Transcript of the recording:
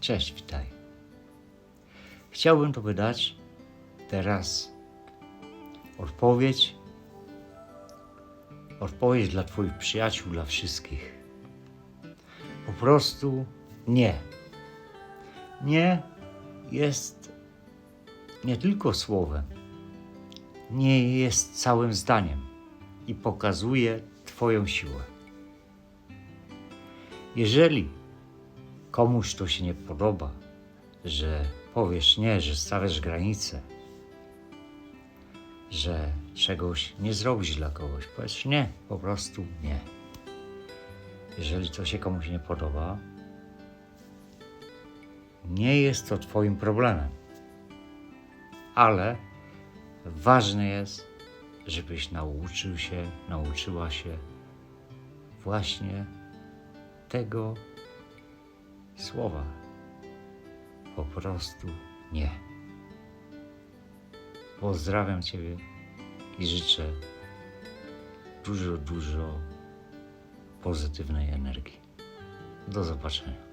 Cześć, witaj. Chciałbym Tobie dać teraz odpowiedź. Odpowiedź dla Twoich przyjaciół, dla wszystkich. Po prostu nie. Nie jest nie tylko słowem, nie jest całym zdaniem i pokazuje Twoją siłę. Jeżeli komuś to się nie podoba, że powiesz nie, że stawiasz granice, że czegoś nie zrobisz dla kogoś, powiedz nie, po prostu nie. Jeżeli to się komuś nie podoba, nie jest to Twoim problemem, ale ważne jest, żebyś nauczył się, nauczyła się właśnie tego słowa. Po prostu nie. Pozdrawiam Ciebie i życzę dużo, dużo pozytywnej energii. Do zobaczenia.